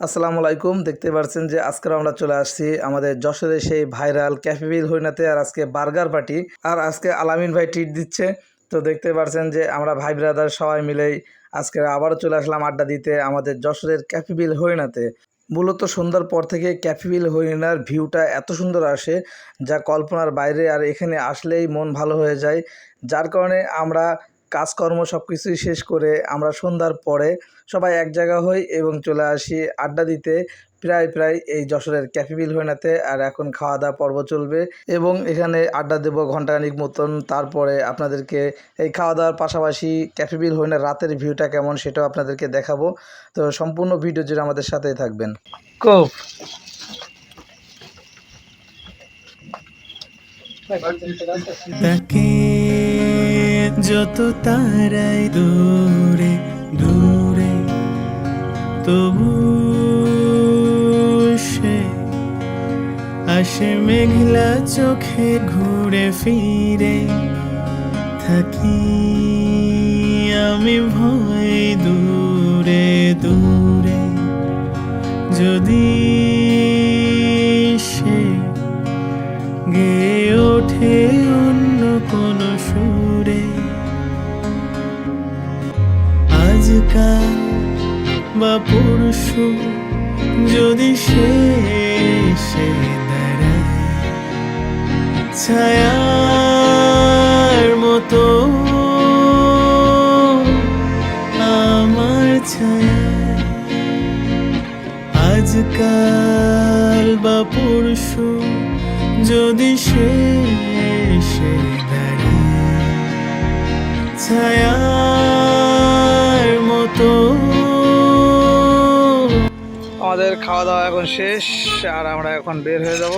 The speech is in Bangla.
আসসালামু আলাইকুম। দেখতে পাচ্ছেন যে আজকে আমরা চলে আসছি আমাদের যশোরের সেই ভাইরাল ক্যাফেবিল হইনাতে আর আজকে বার্গার পার্টি, আর আজকে আলামিন ভাই ট্রিট দিচ্ছে। তো দেখতে পাচ্ছেন যে আমরা ভাই ব্রাদার সবাই মিলেই আজকে আবারও চলে আসলাম আড্ডা দিতে আমাদের যশোরের ক্যাফেবিল হইনাতে মূলত সন্ধ্যার পর থেকে ক্যাফেবিল হরিণার ভিউটা এত সুন্দর আসে, যা কল্পনার বাইরে আর এখানে আসলেই মন ভালো হয়ে যায়। যার কারণে আমরা কাজকর্ম সব কিছুই শেষ করে আমরা সন্ধ্যার পরে সবাই এক জায়গা হই এবং চলে আসি আড্ডা দিতে। প্রায় প্রায় এই যশোরের ক্যাফেবিল হইনাতে আর এখন খাওয়া দাওয়া পর্ব চলবে এবং এখানে আড্ডা দেবো ঘন্টাখানিক মতন। তারপরে আপনাদেরকে এই খাওয়া দাওয়ার পাশাপাশি ক্যাফেবিল হইনার রাতের ভিউটা কেমন সেটাও আপনাদেরকে দেখাবো। তো সম্পূর্ণ ভিডিও জুড়ে আমাদের সাথেই থাকবেন। কোপ তাকে যত তারাই দূরে দূরে, তবু সে আসে মেঘলা চোখে ঘুরে ফিরে। থাকি আমি ভয় দূরে দূরে। যদি সে গে ওঠে অন্য কোন আজকাল বা পরশু যদি সে সে দাঁড়ায় ছায়ার মতো আমার ছায়া। আজকাল বা পরশু যদি সে সে দাঁড়ায় ছায়ার আমাদের খাওয়া দাওয়া এখন শেষ আর আমরা এখন বের হয়ে যাব।